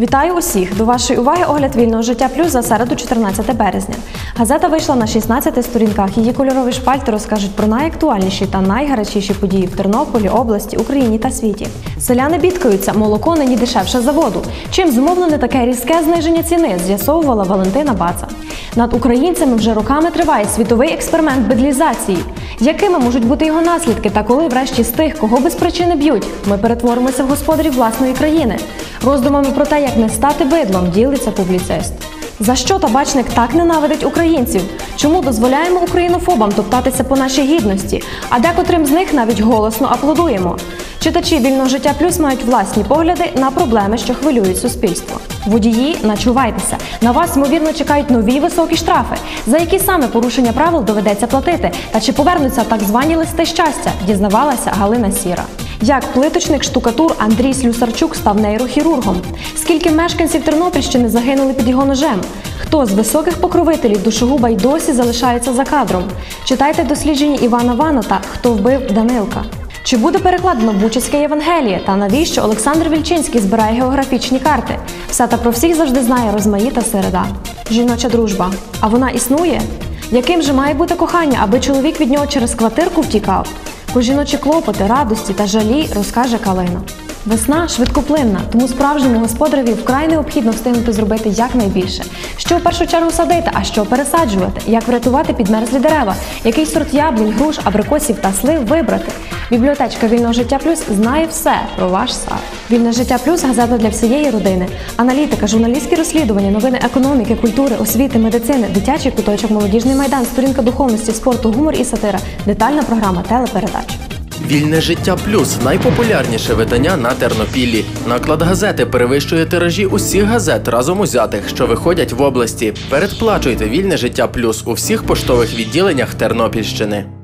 Вітаю усіх! До вашої уваги огляд вільного життя плюс за середу 14 березня. Газета вийшла на 16 сторінках. Її кольорові шпальти розкажуть про найактуальніші та найгарячіші події в Тернополі, області, Україні та світі. Селяни бідкаються, молоко нині дешевше за воду. Чим зумовлене таке різке зниження ціни, з'ясовувала Валентина Баца. Над українцями вже роками триває світовий експеримент бедлізації. Якими можуть бути його наслідки та коли, врешті, з тих, кого без причини б'ють, ми перетворимося в господарів власної країни? Роздумами про те, як не стати бидлом, ділиться публіцист. За що табачник так ненавидить українців? Чому дозволяємо українофобам топтатися по нашій гідності? А декотрим з них навіть голосно аплодуємо. Читачі вільного життя плюс мають власні погляди на проблеми, що хвилюють суспільство. Водії, начувайтеся. На вас ймовірно чекають нові високі штрафи. За які саме порушення правил доведеться платити? Та чи повернуться так звані листи щастя? Дізнавалася Галина Сіра. Як плиточник штукатур Андрій Слюсарчук став нейрохірургом? Скільки мешканців Тернопільщини загинули під його ножем? Хто з високих покровителів душогуба й досі залишається за кадром? Читайте дослідження Івана Ванота Хто вбив Данилка. Чи буде перекладено Бучицьке Євангеліє та навіщо Олександр Вільчинський збирає географічні карти? Все та про всіх завжди знає розмаїта середа. Жіноча дружба. А вона існує? Яким же має бути кохання, аби чоловік від нього через квартирку втікав? Про жіночі клопоти, радості та жалі розкаже Калина. Весна швидкоплинна, тому справжньому господареві вкрай необхідно встигнути зробити якнайбільше. Що в першу чергу садити, а що пересаджувати, як врятувати підмерзлі дерева, який сорт яблунь, груш, абрикосів та слив вибрати. Бібліотечка Вільного життя плюс знає все про ваш сад. Вільне життя плюс газета для всієї родини. Аналітика, журналістські розслідування, новини економіки, культури, освіти, медицини, дитячий куточок, молодіжний майдан, сторінка духовності, спорту, гумор і сатира, детальна програма телепередач. Вільне життя плюс найпопулярніше видання на Тернопіллі. Наклад газети перевищує тиражі усіх газет разом узятих, що виходять в області. Передплачуйте вільне життя плюс у всіх поштових відділеннях Тернопільщини.